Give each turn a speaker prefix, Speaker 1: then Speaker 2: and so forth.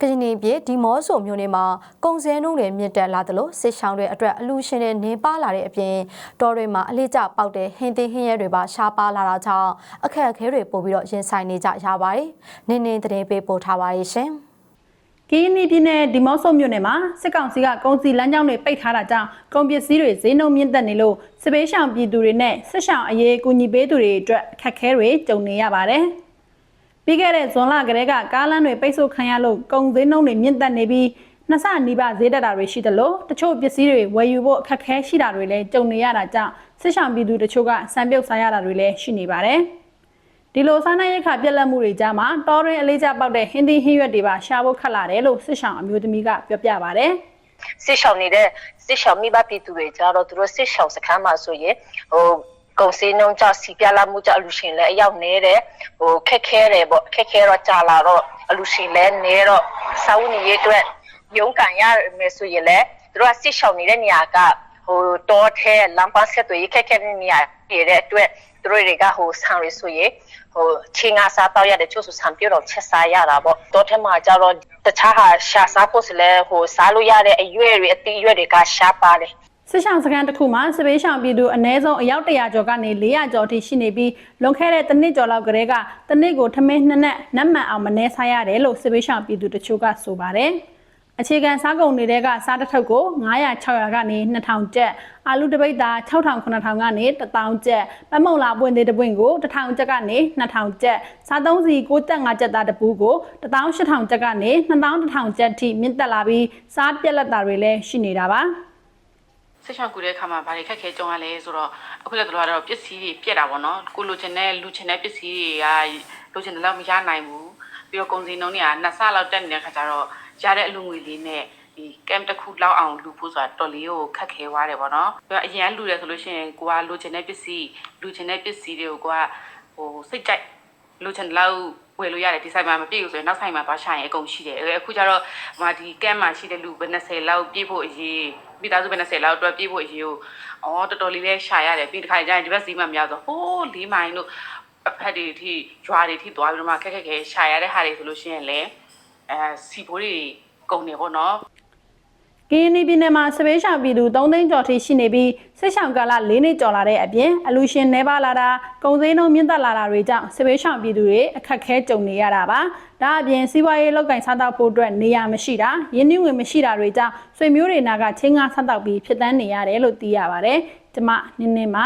Speaker 1: ကရင်ပြည်ဒီမော့ဆိုမြို့နယ်မှာကုန်စည်နှုန်းတွေမြင့်တက်လာသလိုစစ်ဆောင်တွေအတွက်အလူရှင်တွေနေပါလာတဲ့အပြင်တော်တွေမှာအလေးကျပေါက်တဲ့ဟင်းသင်းဟင်းရဲတွေပါရှားပါလာတာကြောင့်အခက်အခဲတွေပို့ပြီးတော့ရင်ဆိုင်နေကြရပါတယ်။နင်းနေတဲ့ပေးပို့ထားပါရဲ့ရှင်။
Speaker 2: ကင်းနီပြည်နယ်ဒီမော့ဆိုမြို့နယ်မှာစစ်ကောင်စီကကုန်စည်လမ်းကြောင်းတွေပိတ်ထားတာကြောင့်ကုန်ပစ္စည်းတွေဈေးနှုန်းမြင့်တက်နေလို့စစ်ပေးရှောင်ပြည်သူတွေနဲ့စစ်ရှောင်အရေးကူညီပေးသူတွေအတွက်အခက်အခဲတွေကြုံနေရပါတယ်။ ပြီးခဲ့တဲ့ဇွန်လကတည်းကကားလမ်းတွေပိတ်ဆို့ခံရလို့ကုန်ဈေးနှုန်းတွေမြင့်တက်နေပြီးနှစ်ဆနီးပါးဈေးတက်တာတွေရှိသလိုတချို့ပစ္စည်းတွေဝယ်ယူဖို့အခက်အခဲရှိတာတွေလည်းကြုံနေရတာကြောင့်စစ်ရှောင်ပြည်သူတချို့ကစံပြုတ်စားရတာတွေလည်းရှိနေပါတယ်။ဒီလိုစားနပ်ရိက္ခပြက်လက်မှုတွေကြားမှာတောရင်းအလေးကျပေါက်တဲ့ဟင်းသီးဟင်းရွက်တွေပါရှာဖို့ခက်လာတယ်လို့စစ်ဆောင်အမျိုးသမီးကပြောပြပါဗျ။
Speaker 3: စစ်ရှောင်နေတဲ့စစ်ရှောင်မိဘပြည်သူတွေကြတော့သူတို့စစ်ရှောင်စခန်းမှာဆိုရင်ဟို ကုန်စည်နှုန်းကြောင့်စီပြလာမှုကြောင့်အလူရှင်လည်းအရောက်နေတဲ့ဟိုခက်ခဲတယ်ပေါ့ခက်ခဲတော့ကြာလာတော့အလူရှင်လည်းနေတော့စာဝတ်နေရေးအတွက်ရုန်းကန်ရမယ်ဆိုရင်လည်းသူတို့ကစစ်ရှောင်နေတဲ့နေရာကဟိုတောထဲလမ်းပန်းဆက်တွေခက်ခဲတဲ့နေရာပြည့်တဲ့အတွက်သူတို့တွေကဟိုဆန်ရီဆိုရင်ဟိုချင်းငါစားတော့ရတဲ့ချို့ဆိုဆန်ပြုတ်တော့ချက်စားရတာပေါ့တောထဲမှာကြတော့တခြားဟာရှာစားဖို့စလဲဟိုစားလို့ရတဲ့အရွက်တွေအသီးရွက်တွေကရှားပါတယ်
Speaker 2: စစ်ဆောင်စခန်းတစ်ခုမှာစပေးဆောင်ပြည်သူအ ਨੇ ဆုံးအယောက်100ကျော်ကနေ400ကျော်ထိရှိနေပြီးလွန်ခဲ့တဲ့တစ်နှစ်ကျော်လောက်ကတည်းကတစ်နှစ်ကိုထမင်းနှစ်နက်နတ်မှန်အောင်မနှဲစားရတယ်လို့စပေးဆောင်ပြည်သူတချို့ကဆိုပါတယ်။အခြေခံစားကုန်တွေကစားတစ်ထုပ်ကို900 600ကနေ2000ကျပ်အာလူတပိတ်သား6000 9000ကနေ1000ကျပ်ပမုံလာပွင့်သေးတပွင့်ကို1000ကျပ်ကနေ2000ကျပ်စားသုံးစီ6တက်5ကျပ်သားတပူးကို18000ကျပ်ကနေ2100ကျပ်ထိမြင့်တက်လာပြီးစားပြက်လက်တာတွေလည်းရှိနေတာပါ။
Speaker 4: ဆက်ချောင်းကူတဲ့အခါမှာဘာတွေခက်ခဲကြုံရလဲဆိုတော့အခုလည်းတို့ကတော့ပစ္စည်းတွေပြက်တာပေါ့နော်ကိုလိုချင်တဲ့လူချင်တဲ့ပစ္စည်းတွေကလိုချင်တဲ့လောက်မရနိုင်ဘူးပြီးတော့ကုန်စည်နှုန်းတွေကနှစ်ဆလောက်တက်နေတဲ့အခါကျတော့ရတဲ့အလူငွေလေးနဲ့ဒီကမ်တစ်ခုလောက်အောင်လူဖို့ဆိုတာတော်လေးကိုခက်ခဲသွားတယ်ပေါ့နော်ပြီးတော့အရင်လူတယ်ဆိုလို့ရှိရင်ကိုကလိုချင်တဲ့ပစ္စည်းလူချင်တဲ့ပစ္စည်းတွေကိုကိုကဟိုစိတ်ကြိုက်လိုချင်တဲ့လောက် ဝယ်လို့ရတယ်ဒီဆိုင်မှာမပြည့်ဘူးဆိုရင်နောက်ဆိုင်မှာသွားရှာရင်အကုန်ရှိတယ်အဲအခုကျတော့ဟိုမှာဒီကမ်မှာရှိတဲ့လူပဲ20လောက်ပြည့်ဖို့အရေးမိသားစုပဲ20လောက်အတွက်ပြည့်ဖို့အရေးကိုအော်တော်တော်လေးလေးရှာရတယ်ပြီးတစ်ခါကျရင်ဒီဘက်စီးမှမရဆိုဟိုးလေးမိုင်တို့အဖက်တွေထိရွာတွေထိသွားပြီးတော့မှခက်ခက်ခဲရှာရတဲ့ဟာတွေဆိုလို့ရှိရင်လည်းအဲစီဘိုးတွေကုန်နေပေါ့နော်
Speaker 2: ကင်းနီပြည်နယ်မှာစပေးရှောင်ပြည်သူ3သိန်းကျော်ထိရှိနေပြီးစစ်ရှောင်ကာလ၄နှစ်ကျော်လာတဲ့အပြင်အလူရှင်နှဲပါလာတာကုန်စည်နှုန်းမြင့်တက်လာတာတွေကြောင့်စပေးရှောင်ပြည်သူတွေအခက်အခဲကြုံနေရတာပါဒါအပြင်စီးပွားရေးလောက်ကင်စားတောက်ဖို့အတွက်နေရာမရှိတာရင်းနှီးငွေမရှိတာတွေကြောင့်ဆွေမျိုးတွေနာကချင်းငါစားတောက်ပြီးဖြစ်တန်းနေရတယ်လို့သိရပါတယ်ကျမနင်းနေမှာ